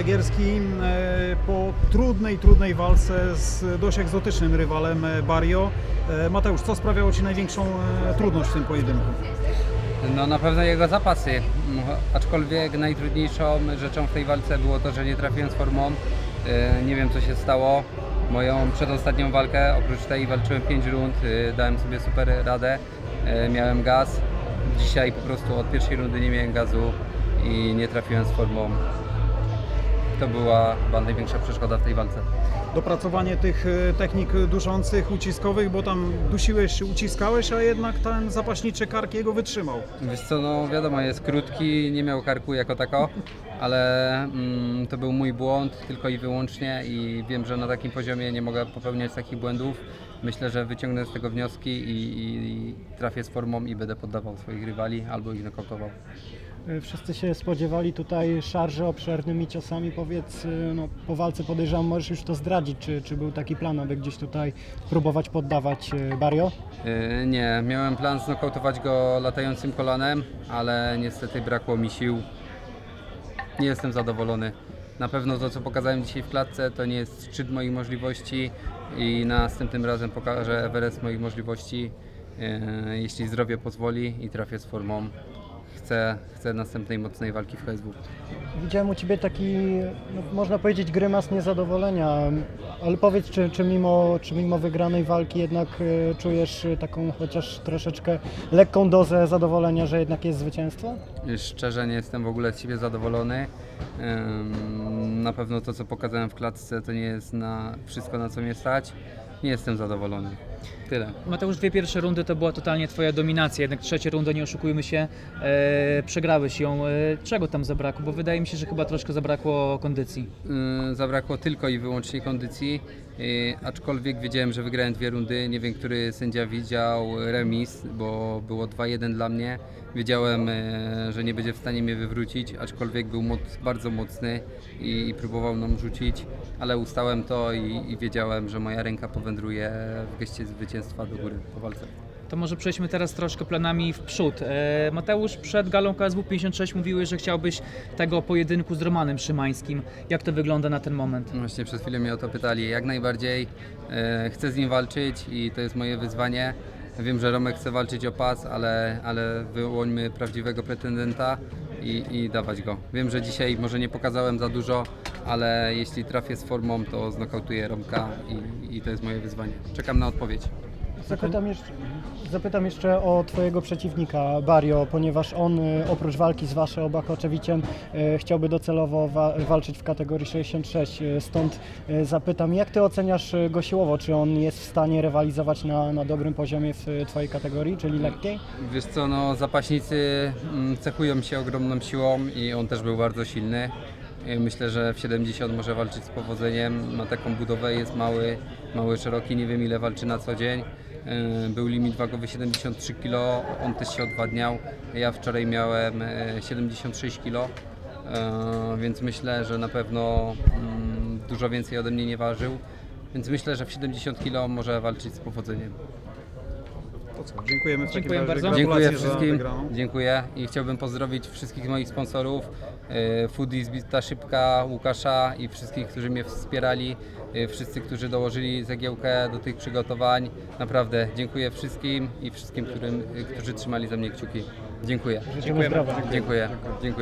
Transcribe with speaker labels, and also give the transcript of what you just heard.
Speaker 1: E, po trudnej, trudnej walce z dość egzotycznym rywalem e, Barrio. E, Mateusz, co sprawiało Ci największą trudność w tym pojedynku?
Speaker 2: No na pewno jego zapasy, M, aczkolwiek najtrudniejszą rzeczą w tej walce było to, że nie trafiłem z formą. Nie wiem co się stało. Moją przedostatnią walkę, oprócz tej walczyłem 5 rund, dałem sobie super radę, miałem gaz. Dzisiaj po prostu od pierwszej rundy nie miałem gazu i nie trafiłem z formą. To była chyba największa przeszkoda w tej walce.
Speaker 1: Dopracowanie tych e, technik duszących, uciskowych, bo tam dusiłeś, uciskałeś, a jednak ten zapaśniczy kark jego wytrzymał.
Speaker 2: Wiesz co, no wiadomo, jest krótki, nie miał karku jako tako, ale mm, to był mój błąd tylko i wyłącznie i wiem, że na takim poziomie nie mogę popełniać takich błędów. Myślę, że wyciągnę z tego wnioski i, i, i trafię z formą i będę poddawał swoich rywali albo ich nokautował.
Speaker 3: Y, Wszyscy się spodziewali tutaj szarży obszernymi ciosami. Powiedz, y, no, po walce podejrzewam, możesz już to zdradzić, czy, czy był taki plan, aby gdzieś tutaj próbować poddawać y, Barrio?
Speaker 2: Nie, miałem plan znokautować go latającym kolanem, ale niestety brakło mi sił. Nie jestem zadowolony. Na pewno to, co pokazałem dzisiaj w klatce, to nie jest szczyt moich możliwości i następnym razem pokażę Everest moich możliwości, jeśli zdrowie pozwoli i trafię z formą. Chcę, chcę następnej mocnej walki w HSW.
Speaker 3: Widziałem u Ciebie taki, no, można powiedzieć, grymas niezadowolenia, ale powiedz, czy, czy, mimo, czy mimo wygranej walki jednak y, czujesz y, taką chociaż troszeczkę lekką dozę zadowolenia, że jednak jest zwycięstwo?
Speaker 2: Szczerze nie jestem w ogóle z siebie zadowolony. Ym, Na pewno to, co pokazałem w klatce, to nie jest na wszystko, na co mnie stać. Nie jestem zadowolony. Tyle.
Speaker 4: Mateusz, dwie pierwsze rundy to była totalnie Twoja dominacja, jednak trzecia runda, nie oszukujmy się, e, przegrałeś ją. E, czego tam zabrakło? Bo wydaje mi się, że chyba troszkę zabrakło kondycji.
Speaker 2: Yy, Zabrakło tylko i wyłącznie kondycji, yy, aczkolwiek wiedziałem, że wygrałem dwie rundy. Nie wiem, który sędzia widział remis, bo było 2-1 dla mnie. Wiedziałem, yy, że nie będzie w stanie mnie wywrócić, aczkolwiek był moc, bardzo mocny i, i próbował nam rzucić, ale ustałem to i, i wiedziałem, że moja ręka powędruje w geście zwycięstwa do góry po walce.
Speaker 4: To może przejdźmy teraz troszkę planami w przód. E, Mateusz, przed galą KSW 56 mówiłeś, że chciałbyś tego pojedynku z Romanem Szymańskim. Jak to wygląda na ten moment?
Speaker 2: Właśnie przed chwilą mnie o to pytali. Jak najbardziej e, chcę z nim walczyć i to jest moje wyzwanie. Wiem, że Romek chce walczyć o pas, ale, ale wyłońmy prawdziwego pretendenta i, i dawać go. Wiem, że dzisiaj może nie pokazałem za dużo, ale jeśli trafię z formą, to znokautuję Romka i, i to jest moje wyzwanie. Czekam na odpowiedź.
Speaker 3: Zapytam jeszcze, zapytam jeszcze o Twojego przeciwnika Barrio, ponieważ on y, oprócz walki z Wasze Obachoczewiciem y, chciałby docelowo wa- walczyć w kategorii 66. y, Stąd y, zapytam, jak Ty oceniasz go siłowo? Czy on jest w stanie rywalizować na, na dobrym poziomie w Twojej kategorii, czyli lekkiej?
Speaker 2: Wiesz co, no zapaśnicy mm, cechują się ogromną siłą i on też był bardzo silny. Myślę, że w 70 może walczyć z powodzeniem. Ma taką budowę, jest mały, mały, szeroki, nie wiem ile walczy na co dzień. Yy, Był limit wagowy 73 kg, on też się odwadniał. Ja wczoraj miałem e, 76 kg, więc myślę, że na pewno mm, dużo więcej ode mnie nie ważył. Więc myślę, że w 70 kg może walczyć z powodzeniem.
Speaker 1: To co, dziękujemy w takim
Speaker 4: Dziękuję
Speaker 1: razie.
Speaker 4: bardzo.
Speaker 1: Gratulacje
Speaker 2: Dziękuję
Speaker 1: za
Speaker 2: wszystkim.
Speaker 1: wygraną.
Speaker 2: Dziękuję i chciałbym pozdrowić wszystkich moich sponsorów, e, Foodies Bita Szybka, Łukasza i wszystkich, którzy mnie wspierali, e, wszyscy, którzy dołożyli zagiełkę do tych przygotowań. Naprawdę dziękuję wszystkim i wszystkim, którym, którzy trzymali za mnie kciuki. Dziękuję.
Speaker 3: Życzymy zdrowia.
Speaker 2: Dziękuję. Dziękuję.